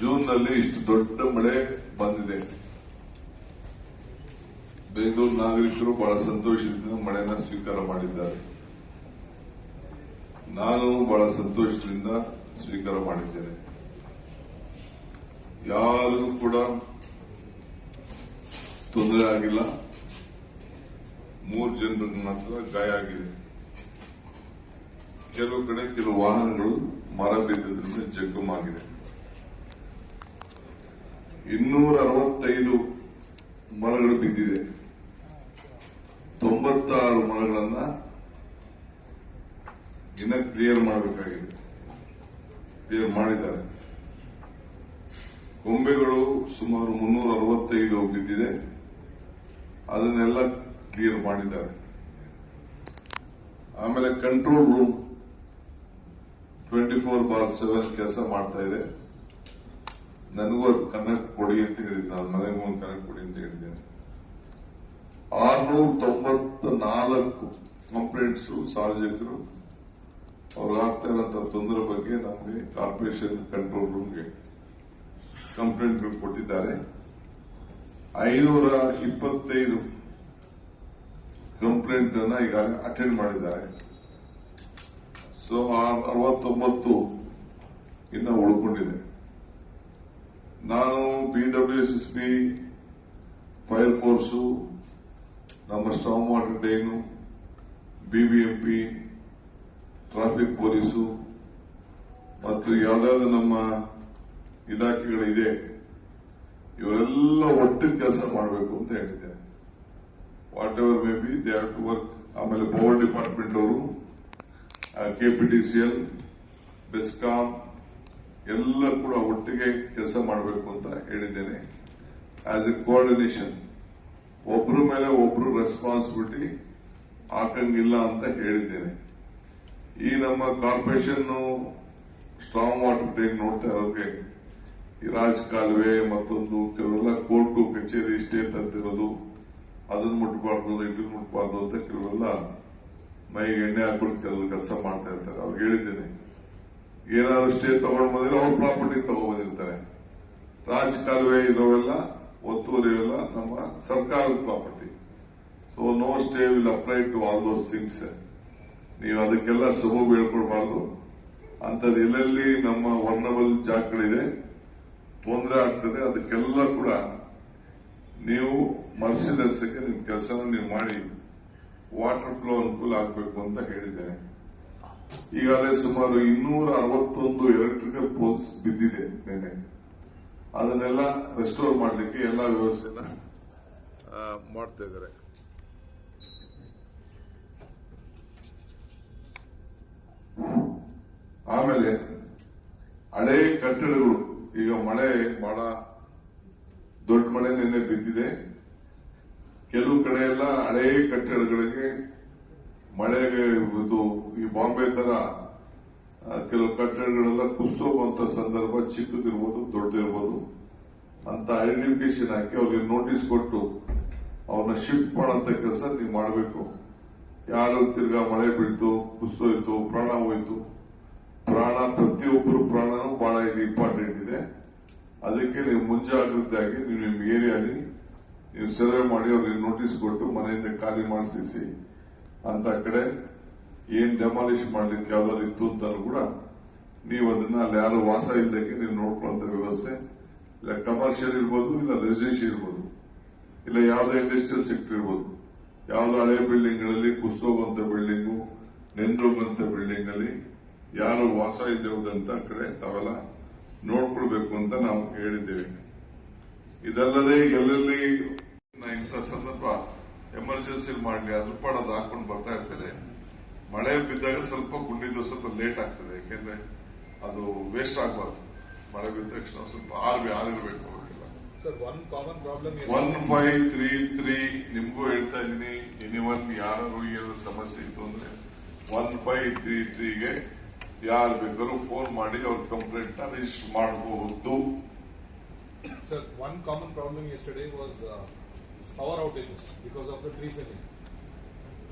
ಜೂನ್ನಲ್ಲಿ ಇಷ್ಟು ದೊಡ್ಡ ಮಳೆ ಬಂದಿದೆ. ಬೆಂಗಳೂರು ನಾಗರಿಕರು ಬಹಳ ಸಂತೋಷದಿಂದ ಮಳೆನ ಸ್ವೀಕಾರ ಮಾಡಿದ್ದಾರೆ. ನಾನು ಬಹಳ ಸಂತೋಷದಿಂದ ಸ್ವೀಕಾರ ಮಾಡಿದ್ದೇನೆ. ಯಾರಿಗೂ ಕೂಡ ತೊಂದರೆ ಆಗಿಲ್ಲ. ಮೂರು ಜನರಿಗೆ ಮಾತ್ರ ಗಾಯ ಆಗಿದೆ. ಕೆಲವು ಕಡೆ ಕೆಲವು ವಾಹನಗಳು ಮರ ಬಿದ್ದರಿಂದ ಜಖಮಾಗಿದೆ ಇನ್ನೂರ ಅರವತ್ತೈದು ಮರಗಳು ಬಿದ್ದಿದೆ. ತೊಂಬತ್ತಾರು ಮರಗಳನ್ನ ಇನ್ನ ಕ್ಲಿಯರ್ ಮಾಡಬೇಕಾಗಿದೆ. ಕ್ಲಿಯರ್ ಮಾಡಿದ್ದಾರೆ. ಕೊಂಬೆಗಳು ಸುಮಾರು ಮುನ್ನೂರ ಅರವತ್ತೈದು ಬಿದ್ದಿದೆ. ಅದನ್ನೆಲ್ಲ ಕ್ಲಿಯರ್ ಮಾಡಿದ್ದಾರೆ. ಆಮೇಲೆ control room twenty four bar seven ಕೆಲಸ ಮಾಡ್ತಾ ಇದೆ. ನನಗೂ ಅದು ಕನೆಕ್ಟ್ ಕೊಡಿ ಅಂತ ಹೇಳಿದ್ದೆ ನಾನು ಮನೆ ಮೂಲಕ ಕನೆಕ್ಟ್ ಕೊಡಿ ಅಂತ ಹೇಳಿದ್ದೇನೆ. ಆರ್ನೂರ ತೊಂಬತ್ತ ನಾಲ್ಕು ಕಂಪ್ಲೇಂಟ್ಸ್ ಸಾರ್ವಜನಿಕರು, ಅವ್ರು ಆಗ್ತಾ ಇರುವಂತಹ ತೊಂದರೆ ಬಗ್ಗೆ ನಮಗೆ ಕಾರ್ಪೊರೇಷನ್ ಕಂಟ್ರೋಲ್ ರೂಮ್ಗೆ ಕಂಪ್ಲೇಂಟ್ ಕೊಟ್ಟಿದ್ದಾರೆ. ಐನೂರ ಇಪ್ಪತ್ತೈದು ಕಂಪ್ಲೇಂಟ್ ಅನ್ನ ಈಗ ಅಟೆಂಡ್ ಮಾಡಿದ್ದಾರೆ. ಸೊ ಅರವತ್ತೊಂಬತ್ತು ಇನ್ನ ಉಳ್ಕೊಂಡಿದೆ. ನಾನು ಬಿಡಬ್ಲ್ಯೂಎಸ್ಎಸ್ಪಿ ಫೈರ್ ಫೋರ್ಸ್ ನಮ್ಮ strong water ಡೈನು BBMP traffic police ಮತ್ತು ಯಾವ್ದಾದ್ರು ನಮ್ಮ ಇಲಾಖೆಗಳಿದೆ, ಇವರೆಲ್ಲ ಒಟ್ಟು ಕೆಲಸ ಮಾಡಬೇಕು ಅಂತ ಹೇಳಿದ್ದೇನೆ whatever may be they to work ಆಮೇಲೆ ಪವರ್ ಡಿಪಾರ್ಟ್ಮೆಂಟ್ ಅವರು ಕೆಪಿಟಿಸಿಎಲ್ ಬೆಸ್ಕಾಂ ಎಲ್ಲ ಕೂಡ ಒಟ್ಟಿಗೆ ಕೆಲಸ ಮಾಡಬೇಕು ಅಂತ ಹೇಳಿದ್ದೇನೆ. ಆಸ್ ಎ ಕೋಆರ್ಡಿನೇಷನ್ ಒಬ್ಬರ ಮೇಲೆ ಒಬ್ರು ರೆಸ್ಪಾನ್ಸಿಬಿಲಿಟಿ ಹಾಕಂಗಿಲ್ಲ ಅಂತ ಹೇಳಿದ್ದೇನೆ. ಈ ನಮ್ಮ ಕಾರ್ಪೊರೇಷನ್ ಸ್ಟ್ರಾಂಗ್ ಟ್ಯಾಂಕ್ ನೋಡ್ತಾ ಇರೋಕೆ, ಈ ರಾಜ್ ಕಾಲುವೆ ಮತ್ತೊಂದು, ಕೆಲವೆಲ್ಲ ಕೋರ್ಟು ಕಚೇರಿ ಇಷ್ಟೇ ತಂತಿರೋದು ಅದನ್ನ ಮುಟ್ಬಾರ್ದು, ಇದನ್ನ ಮುಟ್ಬಾರ್ದು ಅಂತ ಕೆಲವೆಲ್ಲ ಮೈಗೆ ಎಣ್ಣೆ ಹಾಕೊಂಡು ಕೆಲವು ಕೆಲಸ ಮಾಡ್ತಾ ಇರ್ತಾರೆ. ಅವ್ರಿಗೆ ಹೇಳಿದ್ದೇನೆ. ಏನಾದ್ರು ಸ್ಟೇ ತಗೊಂಡು ಬಂದಿಲ್ಲ ಅವ್ರ ಪ್ರಾಪರ್ಟಿ ತಗೊಂಡ್ಬಂದಿರ್ತಾರೆ ರಾಜ್ ಕಾಲುವೆ ಇರೋವೆಲ್ಲ, ಒತ್ತುವರಿ ಎಲ್ಲ ನಮ್ಮ ಸರ್ಕಾರದ property so no stay will apply to all those things ನೀವು ಅದಕ್ಕೆಲ್ಲ ಸುಮು ಬೀಳ್ಕೊಡ್ಬಾರ್ದು ಅಂತದ್ದು ಎಲ್ಲೆಲ್ಲಿ ನಮ್ಮ ವರ್ಣಬಲ್ ಜಾಗಗಳಿದೆ, ತೊಂದರೆ ಆಗ್ತದೆ, ಅದಕ್ಕೆಲ್ಲ ಕೂಡ ನೀವು ಮರ್ಸಿದರ್ಸಕ್ಕೆ ನಿಮ್ಮ ಕೆಲಸವನ್ನು ನೀವು ಮಾಡಿ ವಾಟರ್ ಫ್ಲೋ ಅನುಕೂಲ ಆಗಬೇಕು ಅಂತ ಹೇಳಿದ್ದೇನೆ. ಈಗಾಗಲೇ ಸುಮಾರು ಇನ್ನೂರ ಅರವತ್ತೊಂದು ಎಲೆಕ್ಟ್ರಿಕಲ್ ಪೋಲ್ಸ್ ಬಿದ್ದಿದೆ ನಿನ್ನೆ. ಅದನ್ನೆಲ್ಲ ರೆಸ್ಟೋರ್ ಮಾಡಲಿಕ್ಕೆ ಎಲ್ಲ ವ್ಯವಸ್ಥೆನ ಮಾಡ್ತಾ ಇದ್ದಾರೆ. ಆಮೇಲೆ ಹಳೆ ಕಟ್ಟಡಗಳು, ಈಗ ಮಳೆ ಬಹಳ ದೊಡ್ಡ ಮಳೆ ನಿನ್ನೆ ಬಿದ್ದಿದೆ. ಕೆಲವು ಕಡೆ ಎಲ್ಲ ಹಳೆ ಕಟ್ಟಡಗಳಿಗೆ ಮಳೆಗೆ ಇದು ಈ ಬಾಂಬೆ ತರ ಕೆಲವು ಕಟ್ಟಡಗಳೆಲ್ಲ ಕುಸಿದೋಗುವಂತ ಸಂದರ್ಭ ಚಿಕ್ಕದಿರ್ಬೋದು, ದೊಡ್ಡದಿರ್ಬೋದು ಅಂತ ಐಡೆಂಟಿಫಿಕೇಶನ್ ಹಾಕಿ ಅವ್ರಿಗೆ ನೋಟಿಸ್ ಕೊಟ್ಟು ಅವ್ರನ್ನ ಶಿಫ್ಟ್ ಮಾಡೋಂತ ಕೆಲಸ ನೀವು ಮಾಡಬೇಕು. ಯಾರು ತಿರ್ಗಾ ಮಳೆ ಬೀಳ್ತು ಕುಸಿದೋಯ್ತು ಪ್ರಾಣ ಹೋಯ್ತು. ಪ್ರಾಣ, ಪ್ರತಿಯೊಬ್ಬರು ಪ್ರಾಣನೂ ಬಹಳ ಇದು ಇಂಪಾರ್ಟೆಂಟ್ ಇದೆ. ಅದಕ್ಕೆ ನೀವು ಮುಂಜಾಗ್ರತೆಯಾಗಿ ನೀವು ನಿಮ್ಮ ಏರಿಯಾಲಿ ನೀವು ಸರ್ವೆ ಮಾಡಿ ಅವ್ರಿಗೆ ನೋಟಿಸ್ ಕೊಟ್ಟು ಮನೆಯಿಂದ ಖಾಲಿ ಮಾಡಿಸಿ ಅಂತ ಕಡೆ ಏನ್ ಡೆಮಾಲಿಷ್ ಮಾಡ್ಲಿಕ್ಕೆ ಯಾವ್ದಾದ್ರು ಇತ್ತು ಅಂತ ಕೂಡ ನೀವು ಅದನ್ನ ಅಲ್ಲಿ ಯಾರು ವಾಸ ಇಲ್ಲದಕ್ಕೆ ನೀವು ನೋಡ್ಕೊಳ್ಳುವಂತ ವ್ಯವಸ್ಥೆ. ಇಲ್ಲ ಕಮರ್ಷಿಯಲ್ ಇರ್ಬೋದು, ಇಲ್ಲ ರೆಸಿಡೆನ್ಷಿಯಲ್ ಇರ್ಬೋದು. ಇಲ್ಲ ಯಾವ್ದೋ ಇಂಡಸ್ಟ್ರಿಯಲ್ ಸೆಕ್ಟರ್ ಇರ್ಬೋದು. ಯಾವ್ದೋ ಹಳೆ ಬಿಲ್ಡಿಂಗ್ಗಳಲ್ಲಿ ಕುಸೋಗುವಂತ ಬಿಲ್ಡಿಂಗು ನೆಂದೋಗುವಂತ ಬಿಲ್ಡಿಂಗ್ ಅಲ್ಲಿ ಯಾರು ವಾಸ ಇದ್ದಿರುವುದಂತ ಕಡೆ ತಾವೆಲ್ಲ ನೋಡ್ಕೊಳ್ಬೇಕು ಅಂತ ನಾವು ಹೇಳಿದ್ದೇವೆ. ಇದಲ್ಲದೆ ಎಲ್ಲೆಲ್ಲಿ ಇಂಥ ಸಂದರ್ಭ ಎಮರ್ಜೆನ್ಸಿ ಮಾಡಲಿ ಅದ್ರ ಪಾಡ ಅದು ಹಾಕೊಂಡು ಬರ್ತಾ ಇರ್ತದೆ ಮಳೆ ಬಿದ್ದಾಗ ಸ್ವಲ್ಪ ಗುಂಡಿದ್ದು ಸ್ವಲ್ಪ ಲೇಟ್ ಆಗ್ತದೆ ಯಾಕೆಂದ್ರೆ ಅದು ವೇಸ್ಟ್ ಆಗಬಾರ್ದು. ಮಳೆ ಬಿದ್ದ ತಕ್ಷಣ ಸ್ವಲ್ಪ ಆರ್ಬಿ ಆರಿರ್ಬೇಕು ಅವರಿಗೆಲ್ಲ. Problem is one five three three ನಿಮ್ಗೂ ಹೇಳ್ತಾ ಇದ್ದೀನಿ ಎನಿ ಒನ್ ಯಾರು ಏನಾದ್ರು ಸಮಸ್ಯೆ ಇತ್ತು ಅಂದ್ರೆ ಒನ್ ಫೈವ್ ತ್ರೀ ತ್ರೀಗೆ ಯಾರು ಬೇಕಾದ್ರೂ ಫೋನ್ ಮಾಡಿ ಅವ್ರ ಕಂಪ್ಲೇಂಟ್ ರಿಜಿಸ್ಟರ್ ಮಾಡಬಹುದು sir one common problem yesterday this power outages because of the tree felling.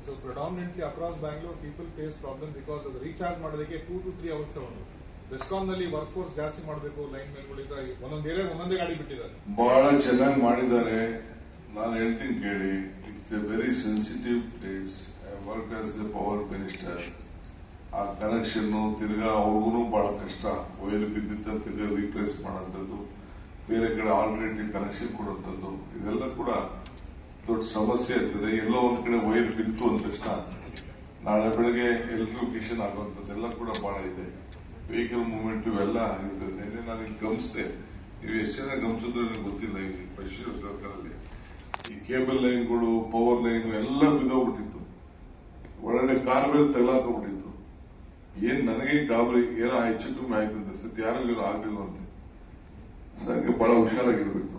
So predominantly across Bangalore, people face problems because of the recharge ಮಾಡೋದಕ್ಕೆ ಟೂ ಟು ತ್ರೀ ಅವರ್ಸ್ ತಗೊಂಡು. ಬೆಸ್ಕಾಂ ನಲ್ಲಿ work force ಜಾಸ್ತಿ ಮಾಡಬೇಕು line ಮೇಲ್ಗಳಿಂದ ಒಂದೊಂದ್ area ಒಂದೊಂದೇ ಗಾಡಿ ಬಿಟ್ಟಿದ್ದಾರೆ. ಬಹಳ ಚೆನ್ನಾಗಿ ಮಾಡಿದ್ದಾರೆ. ನಾನು ಹೇಳ್ತೀನಿ ಕೇಳಿ it's a very sensitive place work as a power minister ಆ ಕನೆಕ್ಷನ್ ತಿರ್ಗಾ ಅವ್ರಿಗೂ ಬಹಳ ಕಷ್ಟ. ವೈರ್ ಬಿದ್ದಿದ್ದ ತಿರ್ಗಾ ರೀಪ್ಲೇಸ್ ಮಾಡೋಂಥದ್ದು. ಬೇರೆ ಕಡೆ ಆಲ್ಟರ್ನೇಟಿವ್ ಕನೆಕ್ಷನ್ ಕೊಡುವಂಥದ್ದು, ಇದೆಲ್ಲ ಕೂಡ ದೊಡ್ಡ ಸಮಸ್ಯೆ ಇರ್ತದೆ ಎಲ್ಲೋ ಒಂದ್ ಕಡೆ ವೈರ್ ಬಿತ್ತು ಅಂದ ತಕ್ಷಣ ನಾಳೆ ಬೆಳಗ್ಗೆ ಎಲೆಕ್ಟ್ರಿಫಿಕೇಶನ್ ಆಗುವಂಥದ್ದೆಲ್ಲ ಕೂಡ ಬಹಳ ಇದೆ. ವೆಹಿಕಲ್ ಮೂವ್ಮೆಂಟ್ ಇವೆಲ್ಲ ಇರ್ತದೆ. ನಿನ್ನೆ ನಾನು ಗಮನಿಸಿದೆ. ನೀವು ಎಷ್ಟು ಜನ ಗಮನಿಸಿದ್ರು ನನಗೆ ಗೊತ್ತಿಲ್ಲ ಈ ಪಶ್ಚಿಮ ಸರ್ಕಾರದಲ್ಲಿ. ಈ ಕೇಬಲ್ ಲೈನ್ಗಳು ಪವರ್ ಲೈನ್ ಎಲ್ಲ ಬಿದ್ದೋಗ್ಬಿಟ್ಟಿತ್ತು. ಒಳ್ಳೆ ಕಾರ್ ಮೇಲೆ ತಗಲಾಕೋಗ್ಬಿಟ್ಟಿತ್ತು ಏನ್ ನನಗೆ ಗಾಬರಿ, ಏನೋ ಹೆಚ್ಚು ಕಮ್ಮಿ ಆಯ್ತಂತ ಸತ್ಯ, ಯಾರಿಗೂ ಆಗಲಿಲ್ಲ ಅಂತ ಸೊ ಹಂಗೆ ಬಹಳ ಹುಷಾರಾಗಿರ್ಬೇಕು